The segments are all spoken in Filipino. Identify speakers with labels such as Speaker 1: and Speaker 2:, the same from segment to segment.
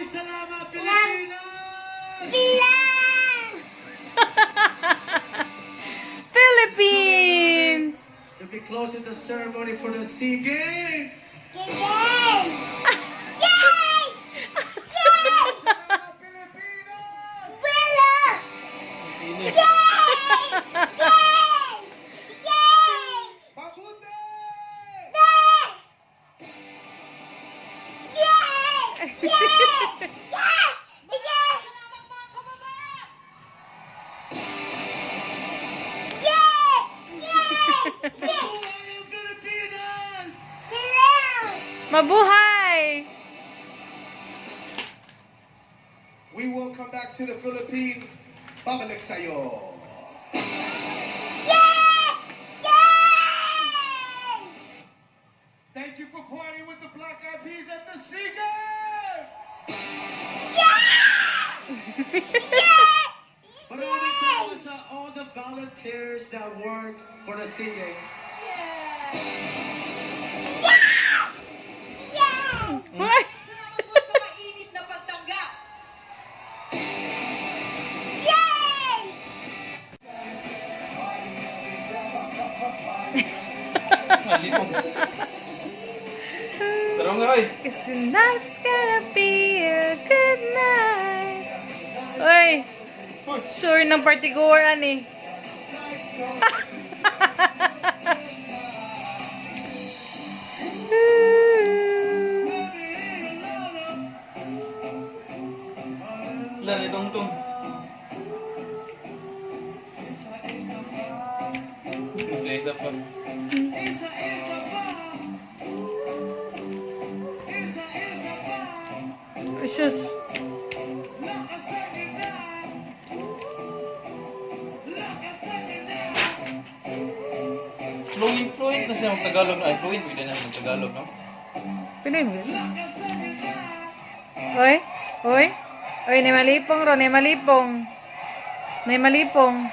Speaker 1: Maraming salamat, Pilipinas!
Speaker 2: Philippines!
Speaker 1: We'll be closing the ceremony for the SEA Games.
Speaker 2: Mabuhay!
Speaker 3: We will come back to the Philippines. Babalik sa'yo.
Speaker 4: Yay! Yay!
Speaker 1: Thank you for partying with the Black Eyed Peas at the SEA Games! Maraming salamat sa all the volunteers that work for the SEA Games.
Speaker 5: Tarong nga, oy.
Speaker 2: Cause tonight's gonna be a good night. Uy! Sure ng party goer ani.
Speaker 5: Lan, itong Isa-isa pa.
Speaker 1: Isa, isa pa! Isa, isa pa! Na!
Speaker 5: Fluent, fluent na siya mag-Tagalog na. Ay, fluent, pwede na siya mag-Tagalog, no?
Speaker 2: Pinoy mo yun? Uy! Uy! Uy, may malipong ro, may malipong. May malipong.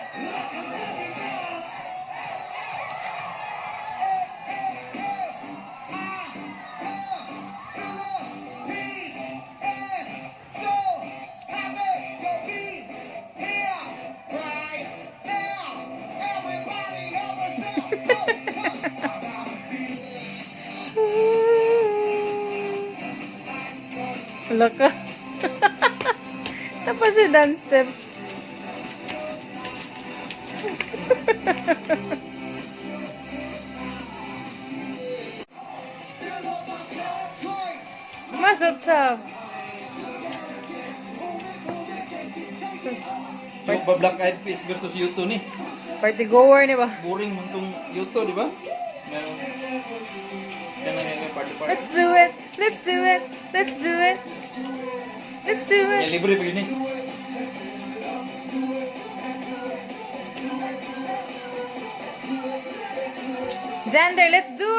Speaker 2: Wala. Tapos si dance steps. Masap-sap. Sus,
Speaker 5: Yung ba Black Eyed Peas versus U2 ni.
Speaker 2: party goer ni ba?
Speaker 5: Boring man tong U2, di ba?
Speaker 2: Let's do it! Let's do it! Let's do it! Let's do it!
Speaker 5: libre pa yun eh.
Speaker 2: Xander, let's do